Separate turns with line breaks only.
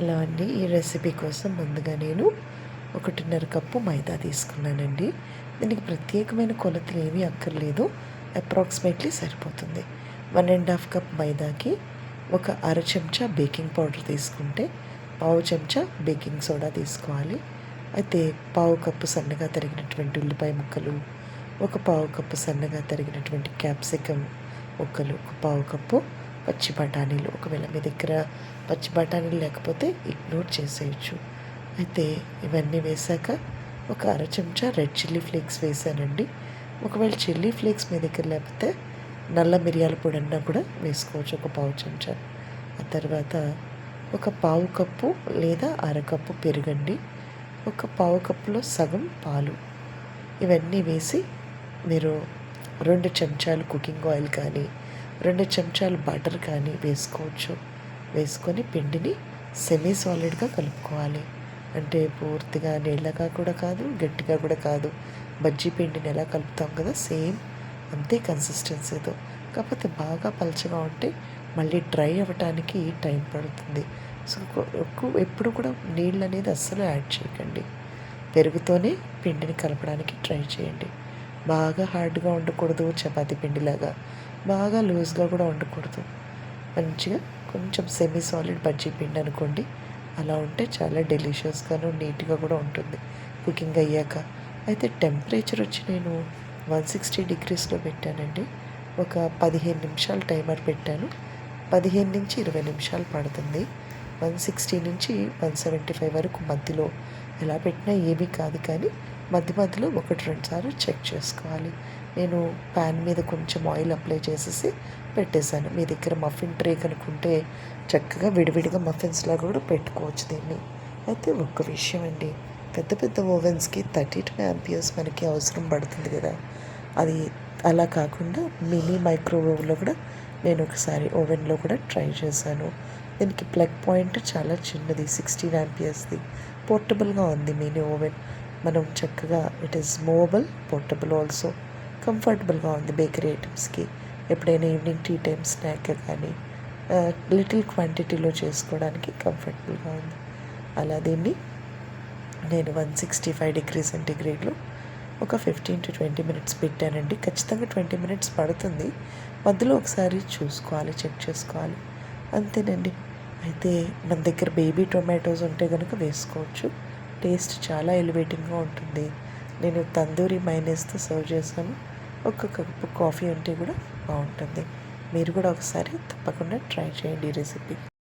Hello అండి. ఈ recipe కోసం ముందుగా నేను ఒకటిన్నర కప్పు మైదా తీసుకున్నానండి. దీనికి ప్రత్యేకమైన కొలతలు ఏమీ అక్కర్లేదు. అప్రాక్సిమేట్లీ సరిపోతుంది. వన్ అండ్ హాఫ్ కప్ మైదాకి ఒక అర చెంచా బేకింగ్ పౌడర్ తీసుకుంటే పావు చెంచా బేకింగ్ సోడా తీసుకోవాలి. అయితే పావు కప్పు సన్నగా తరిగినటువంటి ఉల్లిపాయ ముక్కలు ఒక పావు కప్పు సన్నగా తరిగినటువంటి క్యాప్సికమ్ ముక్కలు ఒక పావు కప్పు పచ్చి బఠానీలు ఒకవేళ మీ దగ్గర పచ్చి బఠానీలు లేకపోతే ఇగ్నోర్ చేసేయచ్చు. అయితే ఇవన్నీ వేసాక ఒక అర చెంచా రెడ్ చిల్లీ ఫ్లేక్స్ వేసానండి ఒకవేళ చిల్లీ ఫ్లేక్స్ మీ దగ్గర లేకపోతే నల్ల మిరియాల పొడి అన్నా కూడా వేసుకోవచ్చు ఒక పావు చెంచా. ఆ తర్వాత ఒక పావు కప్పు లేదా అరకప్పు పెరుగండి. ఒక పావు కప్పులో సగం పాలు. ఇవన్నీ వేసి మీరు రెండు చెంచాలు కుకింగ్ ఆయిల్ కానీ రెండు చెంచాలు బటర్ కానీ వేసుకోవచ్చు. వేసుకొని పిండిని సెమీ సాలిడ్గా కలుపుకోవాలి. అంటే పూర్తిగా నీళ్ళగా కూడా కాదు గట్టిగా కూడా కాదు. బజ్జీ పిండిని ఎలా కలుపుతాం కదా సేమ్ అంతే కన్సిస్టెన్సీతో కాకపోతే బాగా పలచగా ఉంటే మళ్ళీ డ్రై అవ్వటానికి టైం పడుతుంది. సో ఎక్కువ ఎప్పుడు కూడా నీళ్ళు అనేది అస్సలు యాడ్ చేయకండి. పెరుగుతోనే పిండిని కలపడానికి ట్రై చేయండి. బాగా హార్డ్గా ఉండకూడదు చపాతి పిండిలాగా. బాగా లూజ్గా కూడా ఉండకూడదు. మంచిగా కొంచెం సెమీ సాలిడ్ బజ్జీ పిండి అనుకోండి. అలా ఉంటే చాలా డెలిషియస్గాను నీట్గా కూడా ఉంటుంది. కుకింగ్ అయ్యాక. అయితే టెంపరేచర్ వచ్చి నేను వన్ సిక్స్టీ డిగ్రీస్లో పెట్టానండి. ఒక పదిహేను నిమిషాలు టైమర్ పెట్టాను. పదిహేను నుంచి ఇరవై నిమిషాలు పడుతుంది. వన్ సిక్స్టీ నుంచి వన్ సెవెంటీ ఫైవ్ వరకు మధ్యలో. ఎలా పెట్టినా ఏమీ కాదు కానీ మధ్య మధ్యలో ఒకటి రెండు సార్లు చెక్ చేసుకోవాలి. నేను ప్యాన్ మీద కొంచెం ఆయిల్ అప్లై చేసేసి పెట్టేశాను. మీ దగ్గర మఫిన్ ట్రే కనుక్కుంటే చక్కగా విడివిడిగా మఫిన్స్లా కూడా పెట్టుకోవచ్చు దీన్ని. అయితే ఒక్క విషయం అండి. పెద్ద పెద్ద ఓవెన్స్కి థర్టీ టూ యాంపియర్స్ మనకి అవసరం పడుతుంది కదా. అది అలా కాకుండా మినీ మైక్రోవేవ్లో కూడా నేను ఒకసారి ఓవెన్లో కూడా ట్రై చేశాను. దీనికి ప్లగ్ పాయింట్ చాలా చిన్నది సిక్స్టీన్ యాంపియర్స్ది. పోర్టబుల్గా ఉంది మినీ ఓవెన్. మనం చక్కగా it is movable portable also కంఫర్టబుల్గా ఉంది బేకరీ ఐటమ్స్కి ఎప్పుడైనా ఈవినింగ్ టీ టైం స్నాక్ కానీ లిటిల్ క్వాంటిటీలో చేసుకోవడానికి కంఫర్టబుల్గా ఉంది. అలా దీన్ని నేను వన్ సిక్స్టీ ఫైవ్ డిగ్రీ సెంటిగ్రేడ్లో ఒక ఫిఫ్టీన్ టు ట్వంటీ మినిట్స్ పెట్టానండి. ఖచ్చితంగా ట్వంటీ మినిట్స్ పడుతుంది. మధ్యలో ఒకసారి చూసుకోవాలి చెక్ చేసుకోవాలి. అంతేనండి. అయితే మన దగ్గర బేబీ టొమాటోస్ ఉంటే కనుక వేసుకోవచ్చు. టేస్ట్ చాలా ఎలివేటింగ్గా ఉంటుంది. నేను తందూరి మైనస్తో సర్వ్ చేశాను. ఒక కప్పు కాఫీ ఉంటే కూడా బాగుంటుంది. మీరు కూడా ఒకసారి తప్పకుండా ట్రై చేయండి ఈ రెసిపీ